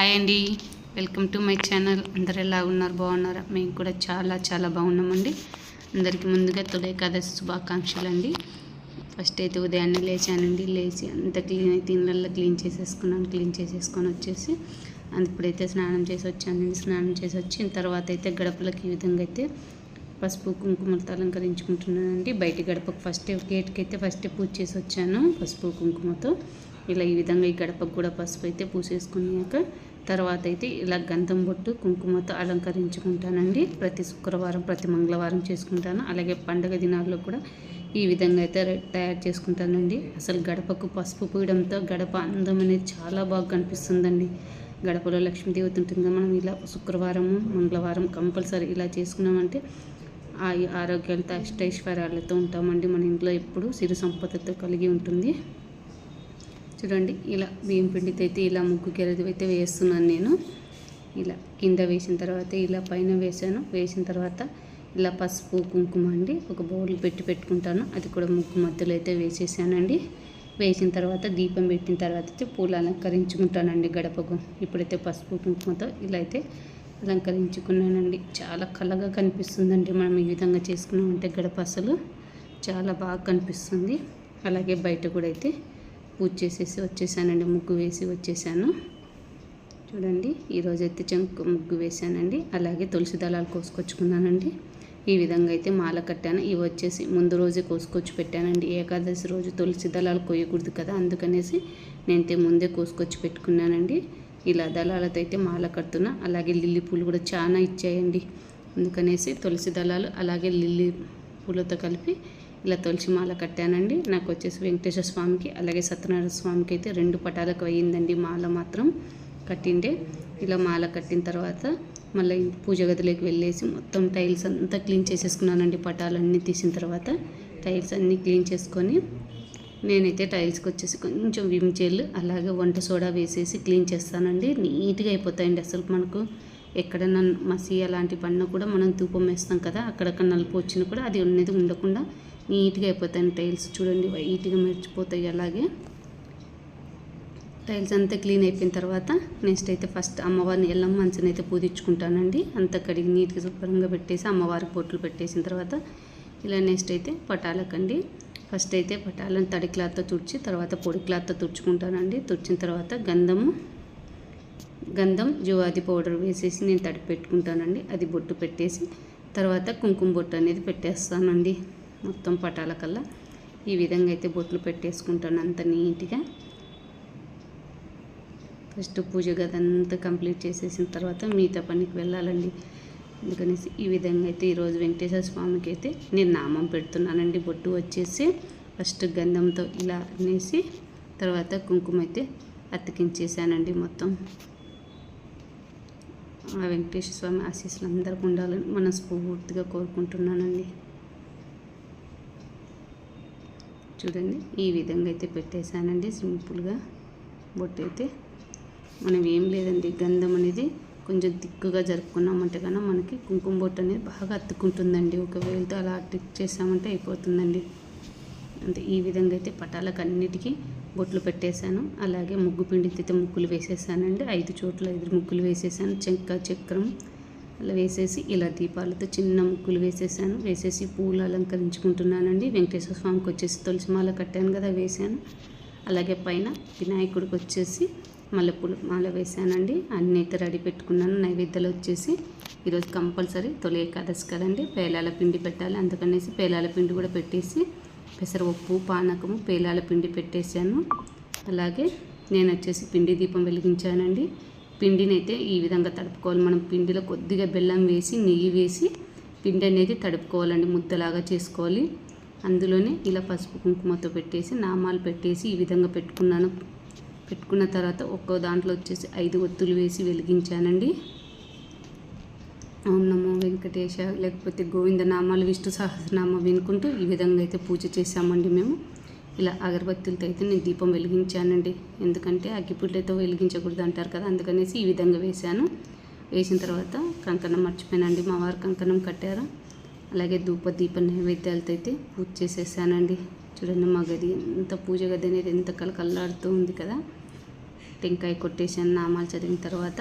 Hi అండి welcome to my channel అందరు ఎలా ఉన్నారు? బాగున్నారా? మేము కూడా చాలా చాలా బాగున్నామండి. అందరికీ ముందుగా తొలి కథ శుభాకాంక్షలు అండి ఫస్ట్ అయితే ఉదయాన్నే లేచానండి. లేచి అంత క్లీన్ అయితే ఇళ్ళల్లో క్లీన్ చేసేసుకున్నాను. క్లీన్ చేసేసుకొని వచ్చేసి అంత ఇప్పుడైతే స్నానం చేసి వచ్చానండి. స్నానం చేసి వచ్చిన తర్వాత అయితే గడపలకు ఈ విధంగా అయితే పసుపు కుంకుమలతో అలంకరించుకుంటున్నానండి. బయట గడపకు ఫస్ట్ గేట్కి అయితే ఫస్ట్ పూజ చేసి వచ్చాను. పసుపు కుంకుమతో ఇలా ఈ విధంగా ఈ గడపకు కూడా పసుపు అయితే పూసేసుకున్నాక తర్వాత అయితే ఇలా గంధం బొట్టు కుంకుమతో అలంకరించుకుంటానండి. ప్రతి శుక్రవారం ప్రతి మంగళవారం చేసుకుంటాను. అలాగే పండగ దినాల్లో కూడా ఈ విధంగా అయితే తయారు చేసుకుంటానండి. అసలు గడపకు పసుపు పూయడంతో గడప అందం అనేది చాలా బాగా కనిపిస్తుందండి. గడపలో లక్ష్మీదేవత ఉంటుంది మనం ఇలా శుక్రవారము మంగళవారం కంపల్సరీ ఇలా చేసుకున్నామంటే ఆ ఆరోగ్యాలతో అష్టైశ్వర్యాలతో ఉంటామండి. మన ఇంట్లో ఎప్పుడు సిరు సంపదతో కలిగి ఉంటుంది. చూడండి ఇలా బియ్యం పిండితో అయితే ఇలా ముగ్గు గెలది అయితే వేస్తున్నాను నేను. ఇలా కింద వేసిన తర్వాత ఇలా పైన వేసాను. వేసిన తర్వాత ఇలా పసుపు కుంకుమ అండి ఒక బౌల్ పెట్టి పెట్టుకుంటాను. అది కూడా ముగ్గు మధ్యలో అయితే వేసేసానండి. వేసిన తర్వాత దీపం పెట్టిన తర్వాత అయితే పూలు అలంకరించుకుంటానండి గడపకు. ఇప్పుడైతే పసుపు కుంకుమతో ఇలా అయితే అలంకరించుకున్నానండి. చాలా కళగా కనిపిస్తుందండి మనం ఈ విధంగా చేసుకున్నామంటే గడప అసలు. చాలా బాగా కనిపిస్తుంది. అలాగే బయట కూడా అయితే పూజ చేసేసి వచ్చేసానండి ముగ్గు వేసి వచ్చేసాను. చూడండి ఈరోజు అయితే చెంకు ముగ్గు వేసానండి. అలాగే తులసి దళాలు కోసుకొచ్చుకున్నానండి. ఈ విధంగా అయితే మాల కట్టాను. ఇవి వచ్చేసి ముందు రోజే కోసుకొచ్చి పెట్టానండి. ఏకాదశి రోజు తులసి దళాలు కొయ్యకూడదు కదా అందుకనేసి నేనైతే ముందే కోసుకొచ్చి పెట్టుకున్నానండి. ఇలా దళాలతో అయితే మాల కడుతున్నా. అలాగే లిల్లీ పూలు కూడా చాలా ఇచ్చాయండి. అందుకనేసి తులసి దళాలు అలాగే లిల్లీ పూలతో కలిపి ఇలా తొలిచి మాల కట్టానండి. నాకు వచ్చేసి వెంకటేశ్వర స్వామికి అలాగే సత్యనారాయణ స్వామికి అయితే రెండు పటాలకు అయ్యిందండి మాల మాత్రం కట్టిండే. ఇలా మాల కట్టిన తర్వాత మళ్ళీ పూజ గదిలోకి వెళ్ళేసి మొత్తం టైల్స్ అంతా క్లీన్ చేసేసుకున్నానండి పటాలన్నీ తీసిన తర్వాత. టైల్స్ అన్నీ క్లీన్ చేసుకొని నేనైతే టైల్స్కి వచ్చేసి కొంచెం విమ్ జెల్ అలాగే వంట సోడా వేసేసి క్లీన్ చేస్తానండి. నీట్గా అయిపోతాయండి అసలు మనకు ఎక్కడన్నా మసి అలాంటి పడినా కూడా మనం ధూపం వేస్తాం కదా అక్కడక్కడ నలుపు వచ్చినా కూడా అది ఉన్నది ఉండకుండా నీట్గా అయిపోతాయి టైల్స్. చూడండి వైట్గా మెరిచిపోతాయి అలాగే. టైల్స్ అంతా క్లీన్ అయిపోయిన తర్వాత నెక్స్ట్ అయితే ఫస్ట్ అమ్మవారిని ఎల్లమ్మ మంచిని అయితే పూజించుకుంటానండి. అంతా కడిగి నీట్గా శుభ్రంగా పెట్టేసి అమ్మవారికి బొట్లు పెట్టేసిన తర్వాత ఇలా నెక్స్ట్ అయితే పటాలకండి. ఫస్ట్ అయితే పటాలను తడి క్లాత్తో తుడిచి తర్వాత పొడి క్లాత్తో తుడుచుకుంటానండి. తుడిచిన తర్వాత గంధము గంధం జువాది పౌడర్ వేసేసి నేను తడి పెట్టుకుంటానండి. అది బొట్టు పెట్టేసి తర్వాత కుంకుమ బొట్టు అనేది పెట్టేస్తానండి. మొత్తం పటాల కల్లా ఈ విధంగా అయితే బొట్లు పెట్టేసుకుంటాను అంత నీట్గా. ఫస్ట్ పూజ గదంతా కంప్లీట్ చేసేసిన తర్వాత మిగతా పనికి వెళ్ళాలండి. అందుకనేసి ఈ విధంగా అయితే ఈరోజు వెంకటేశ్వర స్వామికి అయితే నేను నామం పెడుతున్నానండి. బొట్టు వచ్చేసి ఫస్ట్ గంధంతో ఇలా అనేసి తర్వాత కుంకుమ అయితే అతికించేసానండి మొత్తం. ఆ వెంకటేశ్వర స్వామి ఆశీస్సులు అందరికీ ఉండాలని మనస్ఫూర్తిగా కోరుకుంటున్నానండి. చూడండి. ఈ విధంగా అయితే పెట్టేశానండి. సింపుల్గా బొట్టు అయితే మనం ఏం లేదండి. గంధం అనేది కొంచెం దిక్కుగా జరుపుకున్నామంటే కన్నా మనకి కుంకుమ బొట్టు అనేది బాగా అత్తుకుంటుందండి ఒకవేళతో అలా అట్టిక్ చేసామంటే అయిపోతుందండి. అంటే ఈ విధంగా అయితే పటాలకు అన్నిటికీ బొట్లు పెట్టేశాను. అలాగే ముగ్గు పిండితో అయితే ముగ్గులు వేసేసానండి. ఐదు చోట్ల ఐదు ముగ్గులు వేసేసాను. చెక్క చక్రం అలా వేసేసి ఇలా దీపాలతో చిన్న ముగ్గులు వేసేసాను. వేసేసి పూలు అలంకరించుకుంటున్నానండి. వెంకటేశ్వర స్వామికి వచ్చేసి తులసి మాల కట్టాను కదా వేసాను అలాగే పైన వినాయకుడికి వచ్చేసి మల్లెపూలు మాల వేసానండి అన్నీ అయితే రెడీ పెట్టుకున్నాను. నైవేద్యాలు వచ్చేసి ఈరోజు కంపల్సరీ తొలి ఏకాదశి కదండి. పేలాల పిండి పెట్టాలి. అందుకనేసి పేలాల పిండి కూడా పెట్టేసి పెసరపప్పు పానకము పేలాల పిండి పెట్టేశాను. అలాగే నేను వచ్చేసి పిండి దీపం వెలిగించానండి. పిండిని అయితే ఈ విధంగా తడుపుకోవాలి. మనం పిండిలో కొద్దిగా బెల్లం వేసి నెయ్యి వేసి పిండి అనేది తడుపుకోవాలండి. ముద్దలాగా చేసుకోవాలి. అందులోనే ఇలా పసుపు కుంకుమతో పెట్టేసి నామాలు పెట్టేసి ఈ విధంగా పెట్టుకున్నాను. పెట్టుకున్న తర్వాత ఒక్కో దాంట్లో వచ్చేసి ఐదు ఒత్తులు వేసి వెలిగించానండి. ఓం నమో వెంకటేశ. లేకపోతే గోవింద నామాలు విష్ణు సహస్రనామ వినుకుంటూ ఈ విధంగా అయితే పూజ చేశామండి మేము. ఇలా అగరబత్తులతో అయితే నేను దీపం వెలిగించానండి. ఎందుకంటే అగ్గిపుల్లతో వెలిగించకూడదు అంటారు కదా అందుకనేసి ఈ విధంగా వేశాను. వేసిన తర్వాత కంకణం మర్చిపోయానండి. మా వారు కంకణం కట్టారు. అలాగే ధూప దీప నైవేద్యాలతో అయితే పూజ చేసేసానండి. చూడండి మా గది ఎంత పూజ గది అనేది ఎంత కలకల్లాడుతూ ఉంది కదా. టెంకాయ కొట్టేసాను నామాలు చదివిన తర్వాత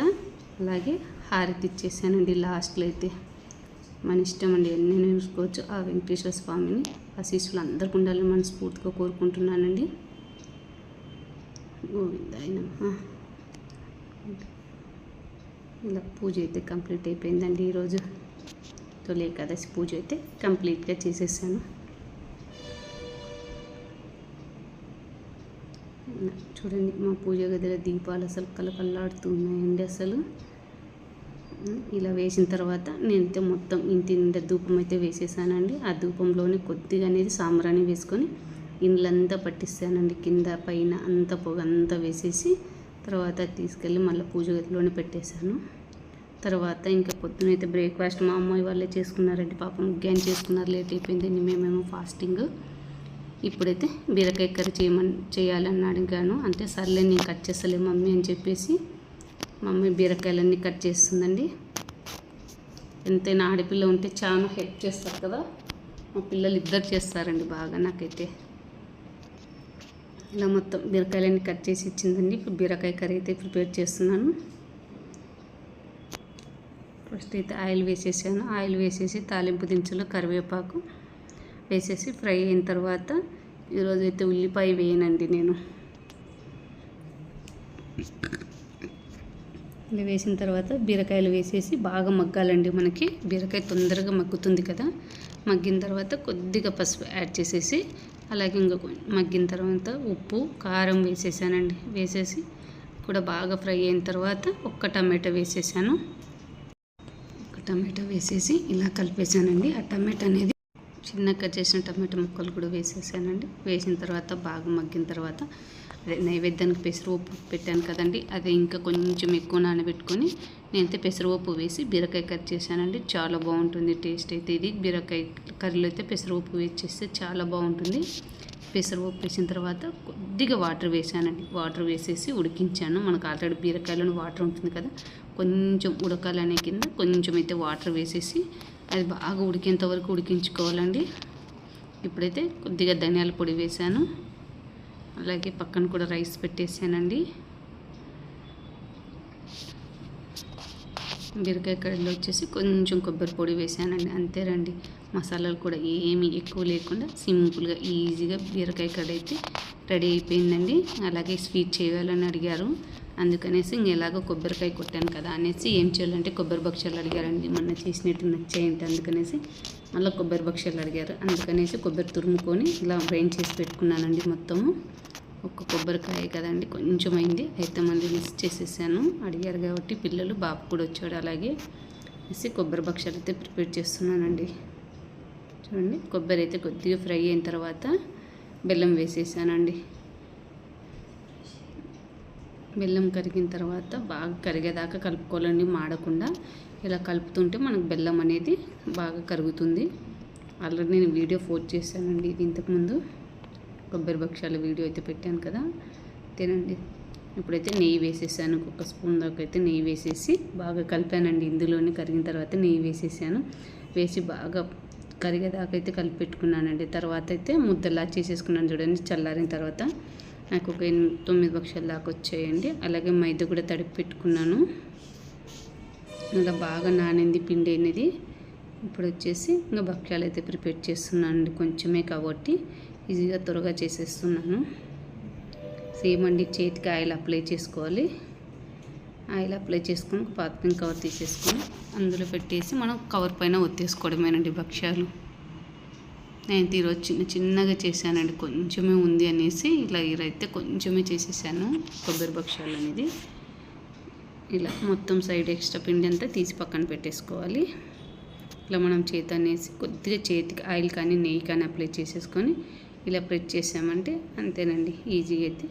అలాగే హారతి ఇచ్చేసానండి లాస్ట్లో అయితే. మన ఇష్టం అండి ఎన్ని నేర్చుకోవచ్చు ఆ వెంకటేశ్వర స్వామిని ఆశీస్సులు అందరికి ఉండాలని మనస్ఫూర్తిగా కోరుకుంటున్నానండి. గోవిందాయ ఇలా పూజ అయితే కంప్లీట్ అయిపోయిందండి ఈరోజు. తొలి ఏకాదశి పూజ అయితే కంప్లీట్గా చేసేసాను. చూడండి మా పూజ గదిలో దీపాలు అసలు కలకల్లాడుతున్నాయండి అసలు. ఇలా వేసిన తర్వాత నేనైతే మొత్తం ఇంటి నిండా ధూపం అయితే వేసేసానండి. ఆ ధూపంలోనే కొద్దిగా అనేది సాంబ్రాణి వేసుకొని ఇండ్లంతా పట్టిస్తానండి. కింద పైన అంత పొగ అంతా వేసేసి తర్వాత తీసుకెళ్ళి మళ్ళీ పూజ గదిలోనే పెట్టేశాను. తర్వాత ఇంకా పొద్దునైతే బ్రేక్ఫాస్ట్ మా అమ్మాయి వాళ్ళే చేసుకున్నారండి. పాపం గ్యాన్ చేసుకున్నారు. లేట్ అయిపోయింది మేమేమో ఫాస్టింగ్. ఇప్పుడైతే బీరకాయ కర్రీ చేయమని చేయాలని అడిగాను అంటే సర్లే నేను కట్ చేస్తలే మమ్మీ అని చెప్పేసి మమ్మీ బీరకాయలన్నీ కట్ చేస్తుందండి. ఎంతైనా ఆడపిల్ల ఉంటే చాలా హెల్ప్ చేస్తారు కదా. మా పిల్లలు ఇద్దరు చేస్తారండి బాగా నాకైతే. ఇలా మొత్తం బీరకాయలన్నీ కట్ చేసి ఇచ్చిందండి. ఇప్పుడు బీరకాయ కర్రీ అయితే ప్రిపేర్ చేస్తున్నాను. ఫస్ట్ అయితే ఆయిల్ వేసేసాను. ఆయిల్ వేసేసి తాలింపు దినుసులు కరివేపాకు వేసేసి ఫ్రై అయిన తర్వాత ఈరోజు అయితే ఉల్లిపాయ వేయనండి నేను. ఇలా వేసిన తర్వాత బీరకాయలు వేసేసి బాగా మగ్గాలండి మనకి. బీరకాయ తొందరగా మగ్గుతుంది కదా. మగ్గిన తర్వాత కొద్దిగా పసుపు యాడ్ చేసేసి అలాగే ఇంకా మగ్గిన తర్వాత ఉప్పు కారం వేసేసానండి. వేసేసి కూడా బాగా ఫ్రై అయిన తర్వాత ఒక్క టమాటా వేసేసాను. ఒక టమాటా వేసేసి ఇలా కలిపేసానండి. ఆ టమాటా అనేది చిన్న కట్ చేసిన టమాటా ముక్కలు కూడా వేసేసానండి. వేసిన తర్వాత బాగా మగ్గిన తర్వాత నైవేద్యానికి పెసరపప్పు పెట్టాను కదండి. అది ఇంకా కొంచెం ఎక్కువ నానబెట్టుకొని నేనైతే పెసరపప్పు వేసి బీరకాయ కర్రీ చేశానండి. చాలా బాగుంటుంది టేస్ట్ అయితే ఇది. బీరకాయ కర్రీలో అయితే పెసరపప్పు వేసి చేస్తే చాలా బాగుంటుంది. పెసరపప్పు వేసిన తర్వాత కొద్దిగా వాటర్ వేసానండి వాటర్ వేసేసి ఉడికించాను. మనకు ఆల్రెడీ బీరకాయలోని వాటర్ ఉంటుంది కదా. కొంచెం ఉడకాలనే కింద కొంచెం అయితే వాటర్ వేసేసి అది బాగా ఉడికేంత వరకు ఉడికించుకోవాలండి. ఇప్పుడైతే కొద్దిగా ధనియాల పొడి వేసాను అలాగే పక్కన కూడా రైస్ పెట్టేసానండి. బీరకాయ కర్రీలో వచ్చేసి కొంచెం కొబ్బరి పొడి వేసానండి అంతేనండి మసాలాలు కూడా ఏమీ ఎక్కువ లేకుండా సింపుల్గా ఈజీగా బీరకాయ కర్రీ అయితే రెడీ అయిపోయిందండి. అలాగే స్వీట్ చేయాలని అడిగారు. అందుకనేసి ఇంక ఎలాగో కొబ్బరికాయ కొట్టాను కదా అనేసి ఏం చేయాలంటే కొబ్బరి భక్ష్యాలు అడిగారండి. మొన్న చేసినట్టు నచ్చాయంటే అందుకనేసి మళ్ళీ కొబ్బరి భక్ష్యాలు అడిగారు. అందుకనేసి కొబ్బరి తురుముకొని ఇలా గ్రైండ్ చేసి పెట్టుకున్నానండి మొత్తము. ఒక్క కొబ్బరికాయ కదండి కొంచెం అయింది అయితే మళ్ళీ మిక్స్ చేసేసాను. అడిగారు కాబట్టి పిల్లలు బాబు కూడా వచ్చాడు అలాగే వేసి కొబ్బరి భక్ష్యాలు అయితే ప్రిపేర్ చేస్తున్నానండి. చూడండి కొబ్బరి అయితే కొద్దిగా ఫ్రై అయిన తర్వాత బెల్లం వేసేసానండి. బెల్లం కరిగిన తర్వాత బాగా కరిగేదాకా కలుపుకోవాలండి మాడకుండా. ఇలా కలుపుతుంటే మనకు బెల్లం అనేది బాగా కరుగుతుంది. ఆల్రెడీ నేను వీడియో పోస్ట్ చేశానండి ఇది ఇంతకుముందు కొబ్బరి భక్ష్యాల వీడియో అయితే పెట్టాను కదా. తినండి. ఇప్పుడైతే నెయ్యి వేసేసాను. ఒక స్పూన్ దాకా అయితే నెయ్యి వేసేసి బాగా కలిపానండి. ఇందులోనే కరిగిన తర్వాత నెయ్యి వేసేసాను. వేసి బాగా కరిగేదాకా అయితే కలిపి పెట్టుకున్నానండి తర్వాత అయితే ముద్దలా చేసేసుకున్నాను చూడండి. చల్లారిన తర్వాత నాకు ఒక తొమ్మిది పక్షాల దాకా వచ్చాయండి. అలాగే మైదా కూడా తడిపి పెట్టుకున్నాను. ఇలా బాగా నానింది పిండి అనేది. ఇప్పుడు వచ్చేసి ఇంకా భక్ష్యాలు అయితే ప్రిపేర్ చేస్తున్నానండి కొంచెమే కాబట్టి ఈజీగా త్వరగా చేసేస్తున్నాను. సేమ్ అండి చేతికి ఆయిల్ అప్లై చేసుకోవాలి. ఆయిల్ అప్లై చేసుకొని ఒక పాత్రని కవర్ తీసేసుకొని అందులో పెట్టేసి మనం కవర్ పైన ఒత్తేసుకోవడమేనండి భక్ష్యాలు. నేను ఈరోజు చిన్న చిన్నగా చేశానండి కొంచెమే ఉంది అనేసి ఇలా ఈరైతే కొంచెమే చేసేసాను కొబ్బరి భక్ష్యాలు అనేది. ఇలా మొత్తం సైడ్ ఎక్స్ట్రా పిండి అంతా తీసి పక్కన పెట్టేసుకోవాలి. ఇలా మనం చేతి అనేసి కొద్దిగా చేతికి ఆయిల్ కానీ నెయ్యి కానీ అప్లై చేసేసుకొని ఇలా ప్రెస్ చేసామంటే అంతేనండి ఈజీగా అయితే.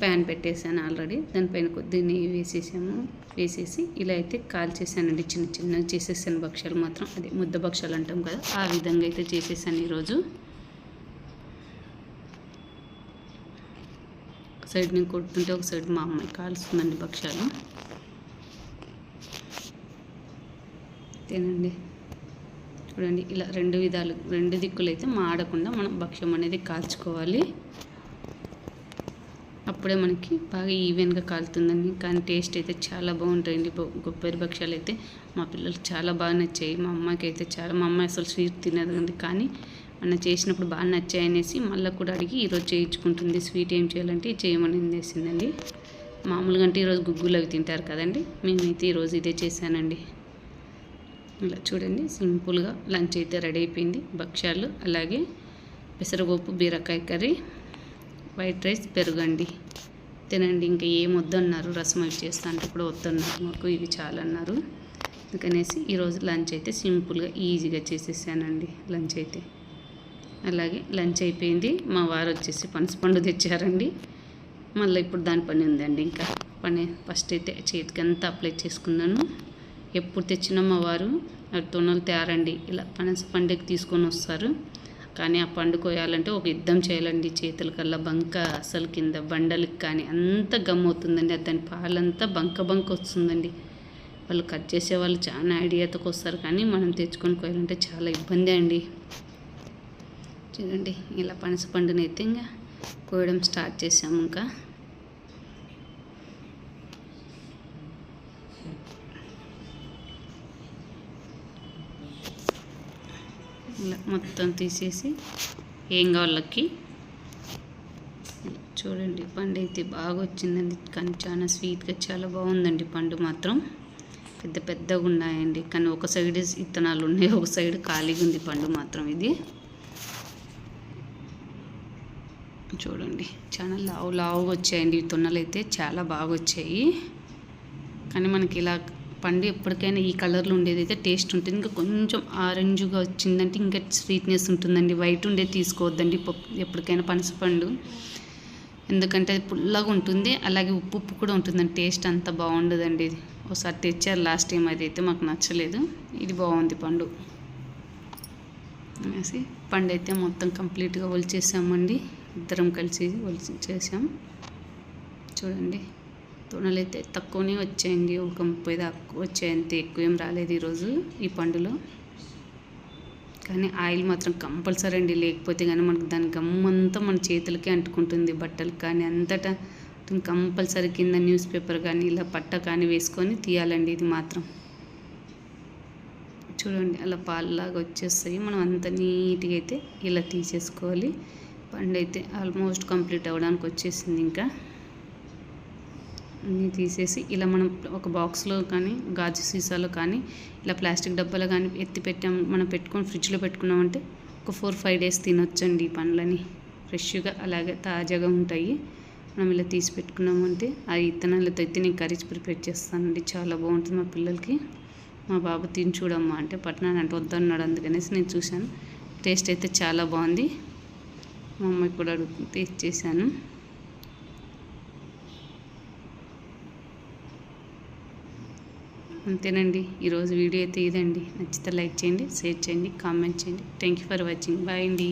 ప్యాన్ పెట్టేసాను ఆల్రెడీ దానిపైన కొద్దిగా నెయ్యి వేసేసాము. వేసేసి ఇలా అయితే కాల్ చేశానండి చిన్న చిన్నగా చేసేసాను భక్ష్యాలు మాత్రం. అదే ముద్ద భక్ష్యాలు అంటాం కదా ఆ విధంగా అయితే చేసేసాను ఈరోజు. సైడ్ నేను కొడుతుంటే ఒక సైడ్ మా అమ్మాయి కాలుస్తుందండి భక్ష్యాలు. తినండి చూడండి ఇలా రెండు విధాలు రెండు దిక్కులు అయితే మాడకుండా మనం భక్ష్యం అనేది కాల్చుకోవాలి. అప్పుడే మనకి బాగా ఈవెన్గా కాలుతుందండి. కానీ టేస్ట్ అయితే చాలా బాగుంటాయండి. కొబ్బరి భక్ష్యాలు అయితే మా పిల్లలు చాలా బాగా నచ్చాయి. మా అమ్మకి అయితే చాలా మా అమ్మాయి అసలు స్వీట్ తినేది కానీ అన్న చేసినప్పుడు బాగా నచ్చాయి అనేసి మళ్ళీ కూడా అడిగి ఈరోజు చేయించుకుంటుంది. స్వీట్ ఏం చేయాలంటే చేయమని వేసిందండి మామూలుగా అంటే ఈరోజు గుగ్గులు అవి తింటారు కదండి. మేమైతే ఈరోజు ఇదే చేశానండి. ఇలా చూడండి సింపుల్గా లంచ్ అయితే రెడీ అయిపోయింది. భక్ష్యాలు అలాగే పెసరపప్పు బీరకాయ కర్రీ వైట్ రైస్ పెరుగండి తినండి ఇంకా ఏం వద్దన్నారు రసం అవి చేస్తా అంటే కూడా వద్దన్నారు మాకు ఇవి చాలా అన్నారు అందుకనేసి ఈరోజు లంచ్ అయితే సింపుల్గా ఈజీగా చేసేసానండి లంచ్ అయితే. అలాగే లంచ్ అయిపోయింది. మా వారు వచ్చేసి పనసపండు తెచ్చారండి. మళ్ళీ ఇప్పుడు దాని పని ఉందండి ఇంకా. పని ఫస్ట్ అయితే చేతికి అంతా అప్లై చేసుకున్నాను. ఎప్పుడు తెచ్చినా మా వారు తొనలు తేరండి. ఇలా పనస పండుగ తీసుకొని వస్తారు. కానీ ఆ పండు కోయాలంటే ఒక యుద్ధం చేయాలండి. చేతులకల్లా బంక అసలు కింద బండలకి కానీ అంత గమ్ అవుతుందండి. దాని పాలంతా బంక బంక వస్తుందండి. వాళ్ళు కట్ చేసే వాళ్ళు చాలా ఐడియాతో వస్తారు కానీ మనం తెచ్చుకొని కోయాలంటే చాలా ఇబ్బంది అండి. చూడండి ఇలా పనసపండునైతే ఇంకా కోయడం స్టార్ట్ చేసాము ఇంకా. ఇలా మొత్తం తీసేసి ఏం కావాలకి చూడండి పండు అయితే బాగా వచ్చిందండి కానీ చాలా స్వీట్గా చాలా బాగుందండి పండు మాత్రం. పెద్ద పెద్దగా ఉన్నాయండి కానీ ఒక సైడ్ ఇత్తనాలు ఉన్నాయి ఒక సైడ్ ఖాళీగా ఉంది పండు మాత్రం ఇది. చూడండి. చాలా లావు లావుగా వచ్చాయండి. ఈ అయితే చాలా బాగా వచ్చాయి. కానీ మనకి ఇలా పండు ఎప్పటికైనా ఈ కలర్లో ఉండేది అయితే టేస్ట్ ఉంటుంది. ఇంకా కొంచెం ఆరెంజ్గా వచ్చిందంటే ఇంకా స్వీట్నెస్ ఉంటుందండి. వైట్ ఉండేది తీసుకోవద్దండి. పప్పు ఎప్పటికైనా పనసపండు ఎందుకంటే అది పుల్లగా ఉంటుంది. అలాగే ఉప్పు ఉప్పు కూడా ఉంటుందండి. టేస్ట్ అంత బాగుండదండి. ఇది ఒకసారి తెచ్చారు లాస్ట్ టైం. అది అయితే మాకు నచ్చలేదు. ఇది బాగుంది పండు. అనేసి పండు అయితే మొత్తం కంప్లీట్గా ఒలిచేసామండి. ఇద్దరం కలిసి ఒలిచి చేసాం చూడండి తొనలు అయితే తక్కువనే వచ్చాయండి. ఒక ముప్పై దాకా వచ్చాయంత ఎక్కువ ఏం రాలేదు ఈరోజు ఈ పండులో. కానీ ఆయిల్ మాత్రం కంపల్సరీ అండి. లేకపోతే కానీ మనకు దాని గమ్మంతా మన చేతులకే అంటుకుంటుంది. బట్టలు కానీ అంతటా కంపల్సరీ కింద న్యూస్ పేపర్ కానీ ఇలా పట్ట కానీ వేసుకొని తీయాలండి ఇది మాత్రం. చూడండి అలా పాలలాగా వచ్చేస్తాయి. మనం అంత నీట్గా అయితే ఇలా తీసేసుకోవాలి. పండు అయితే ఆల్మోస్ట్ కంప్లీట్ అవ్వడానికి వచ్చేసింది ఇంకా. అన్నీ తీసేసి ఇలా మనం ఒక బాక్స్లో కానీ గాజు సీసాలో కానీ ఇలా ప్లాస్టిక్ డబ్బాలో కానీ ఎత్తి పెట్టాము మనం పెట్టుకొని ఫ్రిడ్జ్లో పెట్టుకున్నామంటే ఒక ఫోర్ ఫైవ్ డేస్ తినొచ్చండి ఈ పండ్లని. ఫ్రెష్గా అలాగే తాజాగా ఉంటాయి. మనం ఇలా తీసి పెట్టుకున్నామంటే ఆ ఇత్తనాలతో అయితే నేను కర్రీస్ ప్రిపేర్ చేస్తానండి. చాలా బాగుంటుంది మా పిల్లలకి. మా బాబు తిని చూడమ్మా అంటే పట్టణాన్ని అంటే వద్దన్నాడు అందుకనేసి నేను చూశాను. టేస్ట్ అయితే చాలా బాగుంది. మా అమ్మాయి కూడా అడుగుతుంది ఇచ్చేసాను అంతేనండి. ఈరోజు వీడియో అయితే ఇదండి. నచ్చితే లైక్ చేయండి షేర్ చేయండి కామెంట్ చేయండి. Thank you for watching. Bye అండి.